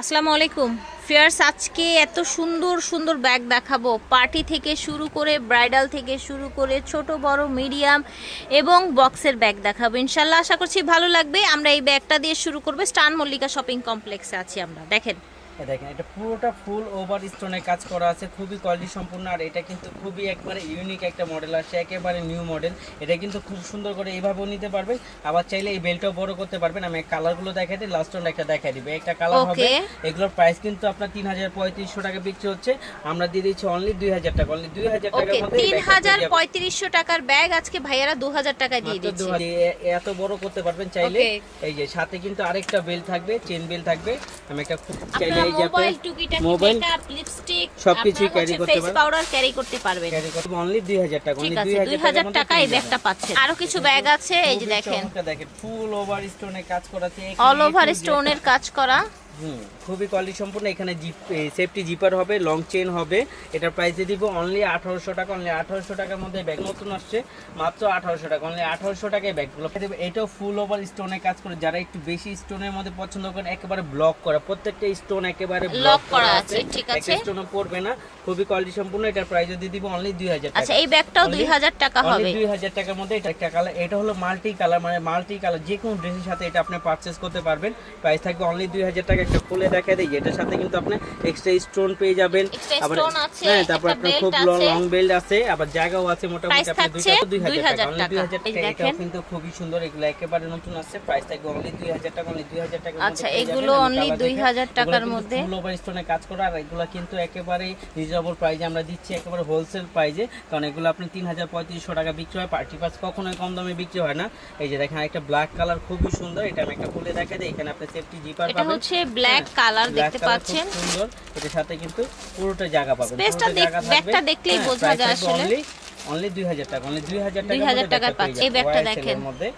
আসসালামু আলাইকুম। ফিয়ার্স, আজকে এত সুন্দর সুন্দর ব্যাগ দেখাবো। পার্টি থেকে শুরু করে, ব্রাইডাল থেকে শুরু করে, ছোট, বড়, মিডিয়াম এবং বক্সের ব্যাগ দেখাবো। ইনশাল্লাহ আশা করছি ভালো লাগবে। আমরা এই ব্যাগটা দিয়ে শুরু করব। স্টান মল্লিকা শপিং কমপ্লেক্সে আছি আমরা। দেখেন দেখেন এটা পুরোটা ফুল ওভার স্টোনের কাজ করা আছে খুবই কোয়ালিটি সম্পূর্ণ আর এটা কিন্তু খুবই একবারে ইউনিক একটা মডেল আসছে একেবারে নিউ মডেল এটা কিন্তু খুব সুন্দর করে এইভাবেও নিতে পারবেন। আবার চাইলে এই বেলটাও বড় করতে পারবেন। আমি কালারগুলো দেখাই দিই লাস্ট একটা দেখাই দিবে একটা কালার হবে এগুলোর প্রাইস কিন্তু আপনার তিন হাজার পঁয়ত্রিশশো টাকা বিক্রি হচ্ছে। আমরা দিয়ে দিচ্ছি অনলি দুই হাজার টাকা অনলি দুই হাজার টাকার ওকে মধ্যে তিন হাজার পঁয়ত্রিশশো টাকার ব্যাগ আজকে ভাইয়ারা দু হাজার টাকায় দিয়ে দিচ্ছে। এত বড় করতে পারবেন চাইলে। এই যে সাথে কিন্তু আরেকটা বেল থাকবে চেন বেল থাকবে। আমি একটা খুব চাইলে এই যে মোবাইল টুকিটাকি মোবাইল লিপস্টিক সবকিছুই ক্যারি করতে ফেস পারবেন। পাউডার ক্যারি করতে পারবেন। ক্যারি করতে অনলি 2000 টাকা অনলি দুই 2000 হাজার মধ্যে টাকা এই ব্যাগটা। পাচ্ছেন। আরও কিছু ব্যাগ আছে এই যে দেখেন। দেখেন ফুল ওভার স্টোনে কাজ করা অল ওভার স্টোনের কাজ করা। হুম খুবই কোয়ালিটি সম্পূর্ণ। এখানে জিপ সেফটি জিপার হবে লং চেন হবে। এটার প্রাইস দিব অনলি আঠারোশো টাকা অনলি আঠারোশো টাকার মধ্যে ব্যাগ নতুন আসছে মাত্র আঠারোশো টাকা অনলি আঠারোশো টাকায় ব্যাগগুলো এটাও ফুল ওভার স্টোনে কাজ করে। যারা একটু বেশি স্টোনের মধ্যে পছন্দ করেন একেবারে ব্লক করা। প্রত্যেকটা স্টোন একেবারে ব্লক করা আছে, ঠিক আছে। স্টোনও পড়বে না। খুবই কোয়ালিটি সম্পূর্ণ। এটার প্রাইস দিয়ে দিব অনলি দুই হাজার আচ্ছা টাকা। এই ব্যাগটাও দুই হাজার টাকা হবে। দুই হাজার টাকার মধ্যে এটা একটা কালার এটা হলো মাল্টি কালার মানে মাল্টি কালার যে কোনো ড্রেসের সাথে এটা আপনি পারচেস করতে পারবেন। প্রাইস থাকবে অনলি দুই হাজার টাকা। একটা খুলে দেখা দেয় এটার সাথে কিন্তু আপনি এক্সট্রা স্টোন পেয়ে যাবেন আবার হ্যাঁ তারপর আপনার খুব আছে। লং বেল্ট আছে আবার জায়গাও আছে মোটামুটি দুই দুই হাজার 2000 টাকা অনলি দুই হাজার টাকা। এই দেখেন। কিন্তু খুবই সুন্দর এগুলো একেবারে নতুন আসছে প্রাইস থাকবে অনলি দুই হাজার টাকা অনলি দুই হাজার টাকা আচ্ছা, এগুলো only 2000 টাকার মধ্যে। ওভার স্টোনে কাজ করা আর এগুলো কিন্তু একেবারে রিজনেবল প্রাইজে আমরা দিচ্ছি একেবারে হোলসেল প্রাইজে কারণ এগুলো আপনি তিন হাজার পঁয়ত্রিশশো টাকা বিক্রি হয় পার্টি পাস কখনোই কম দামে বিক্রি হয় না এই যে দেখেন একটা ব্ল্যাক কালার খুবই সুন্দর এটা আমি একটা খুলে দেখা দিই এখানে আপনি সেফটি জিপার পাবেন এটা হচ্ছে ব্ল্যাক কালার দেখতে পাচ্ছেন। সুন্দর। এটার সাথে কিন্তু পুরোটা জায়গা পাবেন। স্পেসটা। ব্যাগটা দেখলেই হ্যাঁ, বোঝা যায় আসলে। only অনলি দুই হাজার টাকা। অনলি দুই হাজার টাকা 2000 টাকার পাচ্ছেন এই ব্যাগটা দেখেন। মধ্যে।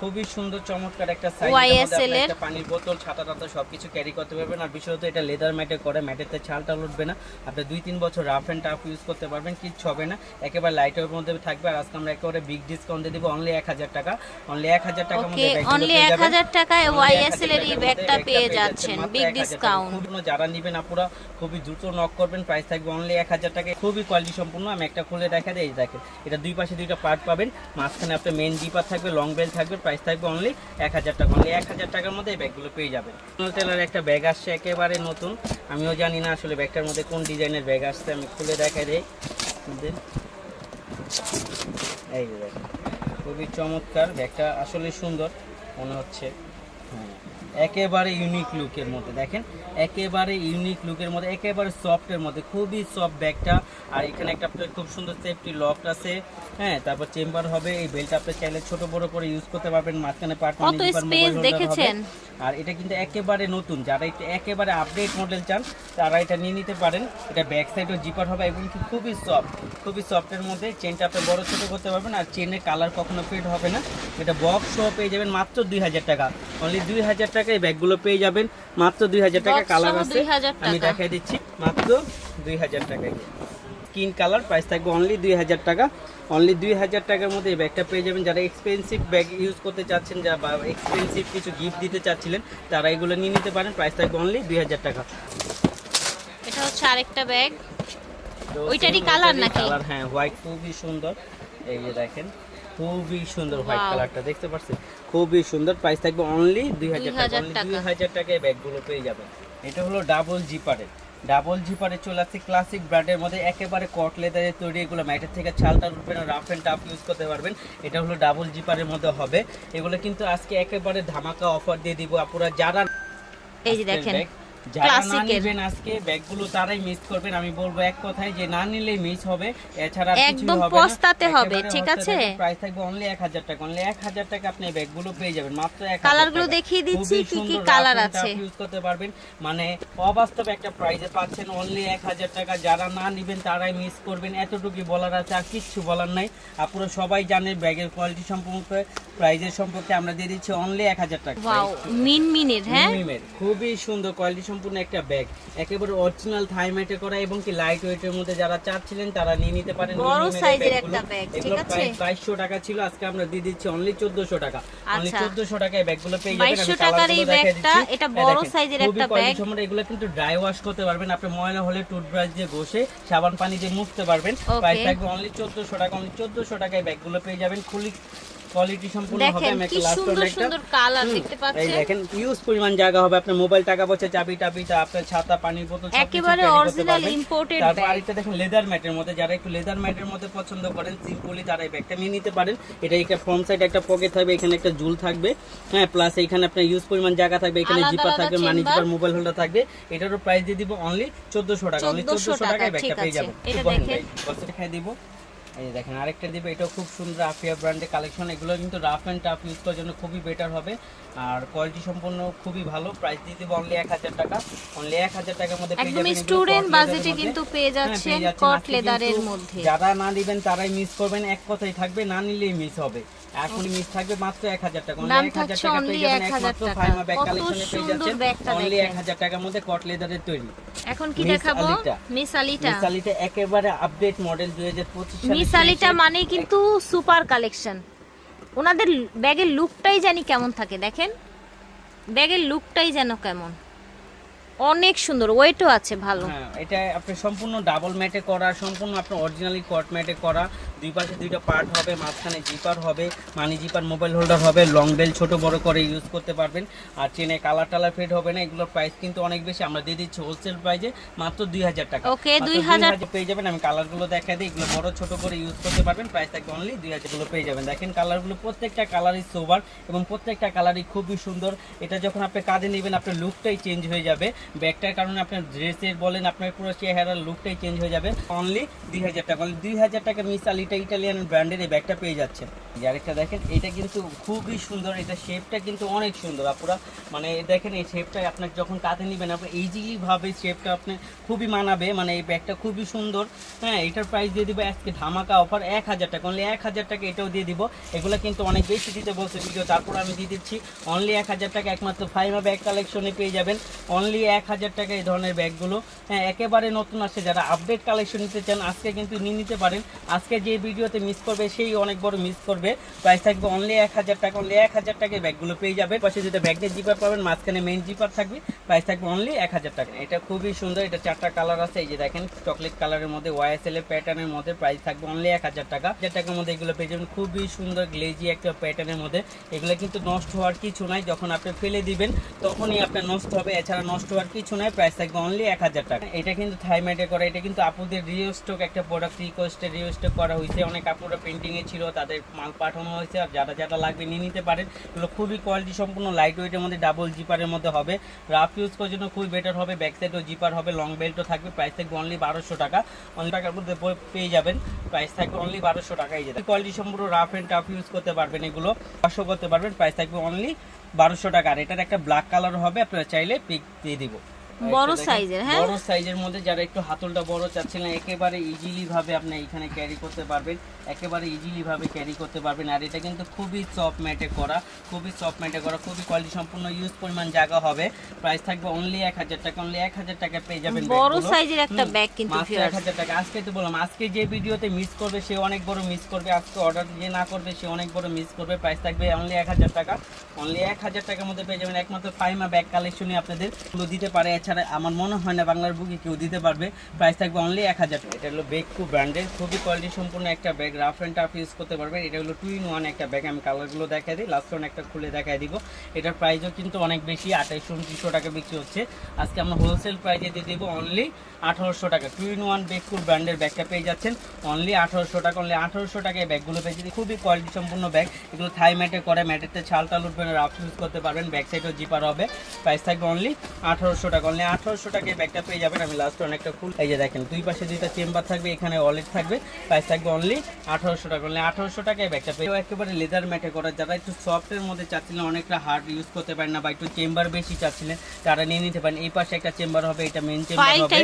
খুবই সুন্দর চমৎকার একটা সাইজ YSL এর। একটা পানির বোতল ছাতা টাতা সবকিছু ক্যারি করতে পারবেন। আর বিশেষত এটা লেদার ম্যাটে করে ম্যাটেতে ছালটা উঠবে না। আপনি দুই তিন বছর রাফ অ্যান্ড টাফ ইউজ করতে পারবেন কিচ্ছু হবে না। একেবারে লাইটের মধ্যে থাকবে আর আজকে আমরা একেবারে বিগ ডিসকাউন্ট দিয়ে দিব অনলি এক হাজার টাকা। অনলি এক হাজার টাকার ওকে মধ্যে অনলি পেয়ে এক যাবেন। হাজার টাকায় Only ওয়াইএসএল এর এই ব্যাগটা পেয়ে যাচ্ছেন বিগ 1000 টাকা। ডিসকাউন্ট যারা নিবেন আপুরা খুবই দ্রুত নক করবেন প্রাইস থাকবে অনলি এক হাজার টাকা খুবই কোয়ালিটি সম্পূর্ণ আমি একটা খুলে দেখা দিই এই দেখেন। এটা দুই পাশে দুইটা পার্ট পাবেন মাঝখানে আপনার মেন জিপার থাকবে লং বেল থাকবে প্রাইস থাকবে অনলি এক হাজার টাকা। অনলি এক হাজার টাকার মধ্যে এই ব্যাগগুলো পেয়ে যাবেন। টেলার একটা ব্যাগ আসছে, একেবারে নতুন। আমিও জানি না আসলে ব্যাগটার মধ্যে কোন ডিজাইনের ব্যাগ আসছে, আমি খুলে দেখা দিই। এই খুবই চমৎকার ব্যাগটা আসলে সুন্দর। মনে হচ্ছে একেবারে ইউনিক লুকের মধ্যে দেখেন? একেবারে ইউনিক লুকের মধ্যে একেবারে সফটের মধ্যে খুবই সফট ব্যাগটা। আর এখানে একটা আপনার খুব সুন্দর সেফটি লক আছে। হ্যাঁ তারপর চেম্বার হবে এই বেল্ট আপনি চাইলে ছোট বড় করে ইউজ করতে পারবেন মাঝখানে দেখেছেন? আর এটা কিন্তু একেবারে নতুন যারা একটু একেবারে আপডেট মডেল চান তারা এটা নিয়ে নিতে পারেন। এটা ব্যাক সাইডও জিপার হবে এবং খুবই সফট খুবই সফটের মধ্যে চেনটা আপনি বড় ছোট করতে পারবেন আর চেনের কালার কখনো ফেড হবে না। এটা বক্স সহ পেয়ে যাবেন মাত্র দুই হাজার টাকা। অনলি দুই হাজার টাকায় ব্যাগগুলো পেয়ে যাবেন। মাত্র দুই হাজার টাকা কালার আছে। আমি দেখাই দিচ্ছি। মাত্র দুই হাজার টাকায়। স্কিন কালার প্রাইস থাকবে অনলি দুই হাজার টাকা। অনলি দুই হাজার টাকার মধ্যে এই ব্যাগটা পেয়ে যাবেন। যারা এক্সপেন্সিভ ব্যাগ ইউজ করতে চাচ্ছেন যা বা এক্সপেন্সিভ কিছু গিফট দিতে চাচ্ছিলেন তারা এগুলো নিয়ে নিতে পারেন। প্রাইস থাকবে অনলি দুই হাজার টাকা। এটা হচ্ছে আরেকটা ব্যাগ ওইটারই ওইটারই নাকি? colour, হ্যাঁ হোয়াইট খুবই সুন্দর। এই যে দেখেন খুবই সুন্দর হোয়াইট. কালারটা দেখতে পাচ্ছেন? খুবই সুন্দর প্রাইস থাকবে অনলি দুই হাজার টাকা 2000 অনলি দুই হাজার টাকায় ব্যাগগুলো পেয়ে যাবেন। এটা হলো ডাবল জিপারের ডাবল জিপারে চলে আসছে ক্লাসিক ব্র্যান্ডের মধ্যে একেবারে কট লেদারের তৈরি এগুলো ম্যাটের থেকে ছালটা উঠবে না রাফ অ্যান্ড টাফ ইউজ করতে পারবেন। এটা হলো ডাবল জিপারের মধ্যে হবে। এগুলো কিন্তু আজকে একেবারে ধামাকা অফার দিয়ে দিব। আপুরা যারা এই যে দেখেন ক্লাসিকের। আজকে ব্যাগগুলো তারাই মিস করবেন। আমি বলব এক কথায় যে না নিলেই মিস হবে এছাড়া একদম পস্তাতে হবে, ঠিক আছে? প্রাইস থাকবে অনলি এক হাজার টাকা। অনলি এক হাজার টাকা আপনি ব্যাগগুলো পেয়ে যাবেন মাত্র এক কালারগুলো দেখিয়ে দিচ্ছি কি কি কালার আছে। ইউজ করতে পারবেন। মানে অবাস্তব একটা প্রাইসে পাচ্ছেন অনলি এক হাজার টাকা। যারা না নেবেন তারাই মিস করবেন। এতটুকু বলার আছে আর কিচ্ছু বলার নাই। আপনারা সবাই জানেন ব্যাগের কোয়ালিটি সম্পর্কে প্রাইজের সম্পর্কে আমরা দিয়ে দিচ্ছি অনলি এক হাজার টাকা। মিন মিনের হ্যাঁ? খুবই সুন্দর কোয়ালিটি সম্পূর্ণ একটা ব্যাগ একেবারে অরিজিনাল থাইমেটে করা এবং কি লাইট ওয়েটের মধ্যে যারা চাচ্ছিলেন তারা নিয়ে নিতে পারেন বড় সাইজের একটা ব্যাগ, ঠিক আছে? প্রায় বাইশশো টাকা ছিল আজকে আমরা দিয়ে দিচ্ছি অনলি চোদ্দশো টাকা অনলি আচ্ছা। চোদ্দশো টাকায় ব্যাগগুলো পেয়ে যাবেন 2200 টাকার এই ব্যাগটা, এটা বড় সাইজের একটা ব্যাগ। সম্পূর্ণ এগুলো কিন্তু ড্রাই ওয়াশ করতে পারবেন আপনি ময়লা হলে টুথব্রাশ দিয়ে ঘষে সাবান পানি দিয়ে মুছতে পারবেন. প্রাইস থাকবে অনলি চোদ্দশো টাকা অনলি চোদ্দশো টাকায় ব্যাগগুলো পেয়ে যাবেন খুলি কোয়ালিটি সম্পূর্ণ হবে আমি একটা লাস্ট সুন্দর সুন্দর কালার দেখতে এই দেখেন ইউজ পরিমাণ জায়গা হবে আপনার মোবাইল টাকা পয়সা চাবি টাবি আপনার ছাতা পানির বোতল একেবারে অরিজিনাল ইম্পোর্টেড তারপর আরেকটা দেখেন লেদার ম্যাটের মধ্যে যারা একটু লেদার ম্যাটের মধ্যে পছন্দ করেন সিম্পলি তারা এই ব্যাগটা নিয়ে নিতে পারেন। এটা একটা ফ্রন্ট সাইড একটা পকেট থাকবে এখানে একটা জুল থাকবে। হ্যাঁ প্লাস এখানে আপনার ইউজ পরিমাণ জায়গা থাকবে এখানে জিপার থাকবে মানি জিপার মোবাইল হোল্ডার থাকবে। এটারও প্রাইস দিয়ে দিব অনলি চোদ্দশো টাকা অনলি 1400 চোদ্দশো টাকায় ব্যাগটা পেয়ে। যাবেন। এটা দেখেন। দেখাই দিব। এই যে দেখেন আরেকটা দিবে এটাও খুব সুন্দর আফিয়া ব্র্যান্ডের কালেকশন এগুলো কিন্তু রাফ অ্যান্ড টাফ ইউজ করার জন্য খুবই বেটার হবে। আর কোয়ালিটি সম্পূর্ণ খুবই ভালো। প্রাইস দিয়ে দেবো অনলি এক হাজার টাকা। অনলি এক হাজার টাকার মধ্যে পেয়ে একদম স্টুডেন্ট বাজেটে কিন্তু পেয়ে হ্যাঁ, যাচ্ছেন কট লেদারের মধ্যে। যারা না দিবেন তারাই মিস করবেন। এক কথাই থাকবে না নিলেই মিস হবে। এখন মিস থাকবে মাত্র এক হাজার টাকা। দাম এক হাজার টাকা পেয়ে যাবেন। একমাত্র ফাইমা ব্যাগ কালেকশনে পেয়ে যাচ্ছেন। অনলি। এক হাজার টাকার মধ্যে কট লেদারের তৈরি। এখন কি মিস দেখাবো? আলিটা। Miss Alita. একেবারে আপডেট মডেল দুই হাজার পঁচিশ মিস আলিটা মানে কিন্তু সুপার কালেকশন ওনাদের ব্যাগের লুকটাই জানি কেমন থাকে দেখেন? ব্যাগের লুকটাই যেন কেমন। অনেক সুন্দর ওয়েটও আছে ভালো। হ্যাঁ এটা আপনার সম্পূর্ণ ডাবল ম্যাটে করা সম্পূর্ণ আপনার অরিজিনালি কট ম্যাটে করা। দুই পাশে দুইটা পার্ট হবে মাঝখানে জিপার হবে মানি জিপার মোবাইল হোল্ডার হবে লং বেল ছোট বড় করে ইউজ করতে পারবেন। আর চেনে কালার টালার ফেড হবে না এগুলোর প্রাইস কিন্তু অনেক বেশি। আমরা দিয়ে দিচ্ছি হোলসেল প্রাইসে মাত্র দুই হাজার টাকা। Okay, মাত্র 2000 পেয়ে যাবেন আমি কালারগুলো দেখা দিই এগুলো বড় ছোট করে ইউজ করতে পারবেন প্রাইস থাকবে অনলি দুই হাজারগুলো পেয়ে যাবেন। দেখেন কালারগুলো প্রত্যেকটা কালারই সোবার এবং প্রত্যেকটা কালারই খুবই সুন্দর। এটা যখন আপনি কাঁধে নেবেন আপনার লুকটাই চেঞ্জ হয়ে যাবে। ব্যাগটার কারণে আপনার ড্রেসের বলেন, আপনার পুরো চেহারার লুকটাই চেঞ্জ হয়ে যাবে। অনলি দুই হাজার টাকা দুই হাজার টাকা মিস আলিটা ইটালিয়ান ব্র্যান্ডের এই ব্যাগটা পেয়ে যাচ্ছেন। এই আরেকটা দেখেন, এটা কিন্তু খুবই সুন্দর, এটা শেপটা কিন্তু অনেক সুন্দর আপুরা। মানে দেখেন, এই শেপটা আপনার যখন কাঁধে নেবেন, আপনি ইজিলি ভাবে শেপটা আপনি খুবই মানাবে। মানে এই ব্যাগটা খুবই সুন্দর। হ্যাঁ এটার প্রাইস দিয়ে দিব আজকে ধামাকা অফার এক হাজার টাকা। অনলি এক হাজার টাকা এটাও দিয়ে দিব। এগুলো কিন্তু অনেক বেশি দিতে বলছে ভিডিও তারপর আমি দিয়ে দিচ্ছি। অনলি এক হাজার টাকা একমাত্র ফাইমা ব্যাগ কালেকশনে পেয়ে যাবেন। অনলি এক হাজার টাকা এই ধরনের ব্যাগগুলো হ্যাঁ একেবারে নতুন আসছে। যারা আপডেট কালেকশন নিতে চান, আজকে কিন্তু নিয়ে নিতে পারেন। আজকে যে ভিডিওতে মিস করবে, সেই অনেক বড় মিস করবে। প্রাইস থাকবে অনলি এক হাজার টাকা অনলি এক হাজার টাকায় ব্যাগগুলো পেয়ে যাবে। পাশে যেটা ব্যাগের জিপার পাবেন, মাঝখানে মেন জিপার থাকবে। প্রাইস থাকবে অনলি এক হাজার টাকা। এটা খুবই সুন্দর, এটা চারটা কালার আছে। এই যে দেখেন চকলেট কালারের মধ্যে ওয়াইএসএল এর প্যাটার্নের মধ্যে প্রাইস থাকবে অনলি এক হাজার টাকা। হাজার টাকার মধ্যে এগুলো পেয়ে যাবেন। খুবই সুন্দর গ্লেজি একটা প্যাটার্নের মধ্যে। এগুলো কিন্তু নষ্ট হওয়ার কিছু নাই। যখন আপনি ফেলে দিবেন, তখনই আপনার নষ্ট হবে। এছাড়া নষ্ট হওয়ার কিছু নাই প্রাইস থাকবে অনলি এক হাজার টাকা। এটা কিন্তু থাইমেটে করা, এটা কিন্তু আপুদের রিও স্টক একটা প্রোডাক্ট রিকোয়েস্টে রিও স্টক করা হয়েছে। অনেক আপুরা পেন্টিং এ ছিল, তাদের মাল পাঠানো হয়েছে, আর যারা যারা লাগবে নিয়ে নিতে পারেন। এগুলো খুবই কোয়ালিটি সম্পূর্ণ লাইট ওয়েটের মধ্যে ডাবল জিপারের মধ্যে হবে। রাফ ইউজ করার জন্য খুবই বেটার হবে ব্যাক সাইডও জিপার হবে লং বেল্টও থাকবে প্রাইস থাকবে অনলি বারোশো টাকা। অনলি টাকার মধ্যে পেয়ে যাবেন প্রাইস থাকবে অনলি বারোশো টাকাই এই যে কোয়ালিটি সম্পূর্ণ রাফ অ্যান্ড টাফ ইউজ করতে পারবেন এগুলো পাঁচশো করতে পারবেন প্রাইস থাকবে অনলি বারোশো টাকা। আর এটার একটা ব্ল্যাক কালার হবে, আপনারা চাইলে পিক দিয়ে দিব। বড় সাইজের, হ্যাঁ? বড় সাইজের মধ্যে যারা একটু হাতলটা বড় চাচ্ছিলেন একেবারে ইজিলি ভাবে আপনি এখানে ক্যারি করতে পারবেন। একেবারে ইজিলি ভাবে ক্যারি করতে পারবেন। আর এটা কিন্তু খুবই সফট ম্যাটে করা খুবই সফট ম্যাটে করা খুবই কোয়ালিটি সম্পূর্ণ ইউজ পরিমাণ জায়গা হবে। প্রাইস থাকবে অনলি এক হাজার টাকা অনলি এক হাজার টাকা পেয়ে যাবেন বড় সাইজের একটা ব্যাগ কিন্তু এক হাজার টাকা। আজকে তো বললাম আজকে যে ভিডিওতে মিস করবে সে অনেক বড় মিস করবে। আজকে অর্ডার যে না করবে সে অনেক বড় মিস করবে। প্রাইস থাকবে অনলি এক হাজার টাকা। অনলি এক হাজার টাকার মধ্যে পেয়ে যাবেন একমাত্র ফাইমা ব্যাগ কালেকশনই আপনাদের। দিতে পারে এছাড়া আমার মনে হয় না বাংলার বুকে কেউ দিতে পারবে। প্রাইস থাকবে অনলি এক হাজার এটা হলো ব্যাগ খুব ব্র্যান্ডের খুবই কোয়ালিটি সম্পূর্ণ একটা bag rough and tough use করতে পারবেন এটা হলো টু ইন ওয়ান একটা ব্যাগ আমি কালারগুলো দেখাই দিই। লাস্ট ওয়ান একটা খুলে দেখাই দিব। এটার প্রাইসও কিন্তু অনেক বেশি। আঠাইশশো, উনত্রিশশো টাকা বিক্রি হচ্ছে। আজকে আমরা হোলসেল প্রাইসে দিয়ে দেবো অনলি আঠারোশো টাকা। টু ইন ওয়ান বেকুর ব্র্যান্ডের ব্যাগটা পেয়ে যাচ্ছেন। অনলি আঠারোশো টাকা অনলি আঠারোশো টাকায় ব্যাগগুলো পেয়ে যাচ্ছেন। খুবই কোয়ালিটি সম্পূর্ণ ব্যাগ এগুলো থাই ম্যাটে করে। ম্যাটেতে ছাল টাল উঠবেন রাফ ইউজ করতে পারবেন। ব্যাক সাইডও জিপার হবে। প্রাইস থাকবে অনলি আঠারোশো টাকা। অনলি আঠারোশো টাকায় ব্যাগটা পেয়ে যাবেন। আমি লাস্ট অনেকটা ফুল এই যে দেখেন দুই পাশে দুইটা চেম্বার থাকবে এখানে ওয়ালেট থাকবে প্রাইস থাকবে অনলি আঠারোশো টাকা। অনলি আঠারোশো টাকায় ব্যাগটা পেয়ে একেবারে লেদার ম্যাটে করা যারা একটু সফটের মধ্যে চাচ্ছিলেন অনেকটা হার্ড ইউজ করতে পারেন না বা একটু চেম্বার বেশি চাচ্ছিলেন তারা নিয়ে নিতে পারেন। এই পাশে একটা চেম্বার হবে এটা মেন চেম্বার হবে।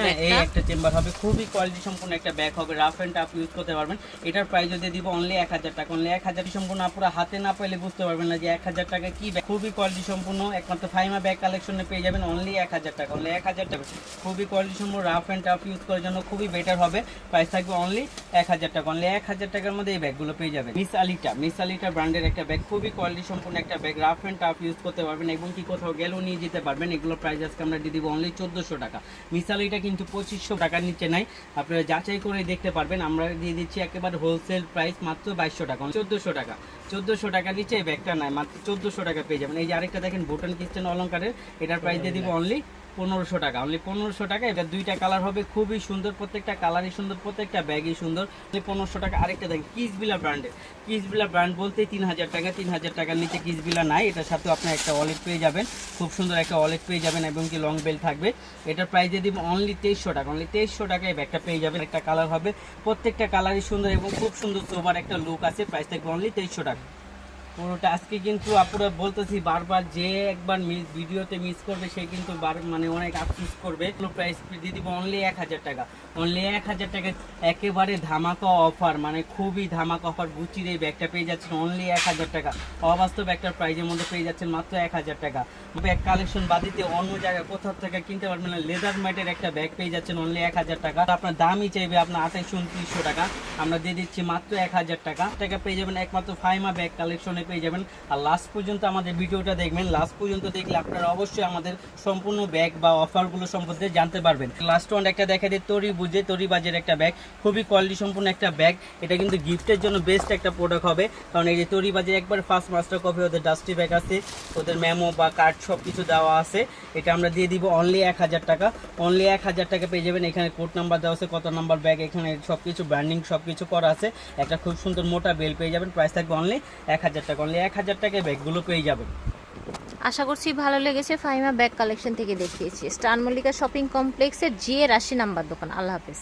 হ্যাঁ, এই একটা চেম্বার হবে। খুবই কোয়ালিটি সম্পূর্ণ একটা ব্যাগ হবে রাফ অ্যান্ড টাফ ইউজ করতে পারবেন। এটার প্রাইস যদি দিব অনলি এক হাজার টাকা। অনলি এক হাজার সম্পূর্ণ আপনারা হাতে না পাইলে বুঝতে পারবেন না যে এক হাজার টাকা কি ব্যাগ খুবই কোয়ালিটি সম্পূর্ণ একমাত্র ফাইমা ব্যাগ কালেকশনে পেয়ে যাবেন। অনলি এক হাজার টাকা অনলি এক হাজার টাকা। খুবই কোয়ালিটি সম্পূর্ণ রাফ অ্যান্ড টাফ ইউজ করার জন্য খুবই বেটার হবে। প্রাইস থাকবে অনলি এক হাজার টাকা। অনলি এক হাজার টাকার মধ্যে এই ব্যাগগুলো পেয়ে যাবেন। মিস আলিটা মিস আলিটা ব্র্যান্ডের একটা ব্যাগ খুবই কোয়ালিটি সম্পূর্ণ একটা bag rough and tough use করতে পারবেন এবং কি কোথাও গেলেও নিয়ে যেতে পারবেন। এগুলো প্রাইস আজকে আমরা দিয়ে দিব অনলি চোদ্দোশো টাকা। মিস আলিটা কিন্তু পঁচিশশো টাকার নিচে নাই। আপনারা যাচাই করে দেখতে পারবেন। আমরা দিয়ে দিচ্ছি একেবারে হোলসেল প্রাইস মাত্র বাইশশো টাকা। চোদ্দোশো টাকা। চোদ্দোশো টাকা নিচে এই ব্যাগটা নাই মাত্র চোদ্দোশো টাকা পেয়ে যাবেন। এই যে আরেকটা দেখেন ভুটান কিচেন অলঙ্কারের এটার প্রাইস দিয়ে দিব অনলি পনেরোশো টাকা। অনলি পনেরোশো টাকা, এটা দুইটা কালার হবে, খুবই সুন্দর, প্রত্যেকটা কালারই সুন্দর, প্রত্যেকটা ব্যাগই সুন্দর। পনেরোশো টাকা। আরেকটা দেখেন কিসবিলা ব্র্যান্ডের কিসবিলা ব্র্যান্ড বলতে তিন হাজার টাকা তিন হাজার টাকার নিচে কিসবিলা নাই, এটার সাথে আপনার একটা ওয়ালেট পেয়ে যাবেন। খুব সুন্দর একটা ওয়ালেট পেয়ে যাবেন এবং কি লং বেল থাকবে। এটার প্রাইস দিয়ে দিব অনলি তেইশশো টাকা। অনলি তেইশশো টাকায় ব্যাগটা পেয়ে যাবেন, একটা কালার হবে। প্রত্যেকটা কালারই সুন্দর এবং খুব সুন্দর সোবার একটা লুক আছে প্রাইস থাকবে অনলি তেইশশো টাকা। পুরোটা আজকে কিন্তু আপুরা বলতেছি বারবার যে একবার মিস ভিডিওতে মিস করবে, সে কিন্তু মানে অনেক আফসোস করবে। প্রাইস দিয়ে দিব অনলি এক হাজার টাকা। অনলি এক হাজার টাকা, একেবারে ধামাকা অফার মানে খুবই ধামাকা অফার গুচির এই ব্যাগটা পেয়ে যাচ্ছেন অনলি এক হাজার টাকা। অবাস্তব একটা প্রাইজের মধ্যে পেয়ে যাচ্ছেন মাত্র এক হাজার টাকা। ব্যাগ কালেকশন বাদিতে অন্য জায়গায় কোথাও থেকে কিনতে পারবেন না লেদার ম্যাটের একটা ব্যাগ পেয়ে যাচ্ছেন অনলি এক হাজার টাকা। আপনার দামই চাইবে আপনার আঠাইশশো উনত্রিশশো টাকা। আমরা দিয়ে দিচ্ছি মাত্র এক হাজার টাকা। টাকা পেয়ে যাবেন একমাত্র ফাইমা ব্যাগ কালেকশনে পেয়ে যাবেন। আর লাস্ট পর্যন্ত আমাদের ভিডিওটা দেখবেন। লাস্ট পর্যন্ত দেখলে আপনারা অবশ্যই আমাদের সম্পূর্ণ ব্যাগ বা অফারগুলো সম্পর্কে জানতে পারবেন। লাস্ট ওয়ান একটা দেখা দিই তরি বুঝে, তরি বাজের একটা ব্যাগ খুবই কোয়ালিটি সম্পূর্ণ একটা ব্যাগ এটা কিন্তু গিফটের জন্য বেস্ট একটা প্রোডাক্ট হবে। কারণ এই যে তরি বাজের একবার ফার্স্ট মাস্টার কপি ওদের ডাস্টি ব্যাগ আছে, ওদের মেমো বা কার্ড সব কিছু দেওয়া আছে। এটা আমরা দিয়ে দিব অনলি এক হাজার টাকা। অনলি এক হাজার টাকা পেয়ে যাবেন। এখানে কোড নাম্বার দেওয়া আছে, কত নাম্বার ব্যাগ এখানে সব কিছু ব্র্যান্ডিং সব কিছু করা আছে। একটা খুব সুন্দর মোটা বেল পেয়ে যাবেন। প্রাইস থাকবে অনলি এক হাজার টাকা অনলি এক হাজার টাকায় ব্যাগগুলো পেয়ে যাবেন আশা করছি ভালো লেগেছে ফাইমা ব্যাগ কালেকশন থেকে দেখিয়েছি। স্টার মল্লিকা শপিং কমপ্লেক্সের জিএ রাশি নাম্বার দোকান। আল্লাহ হাফেজ।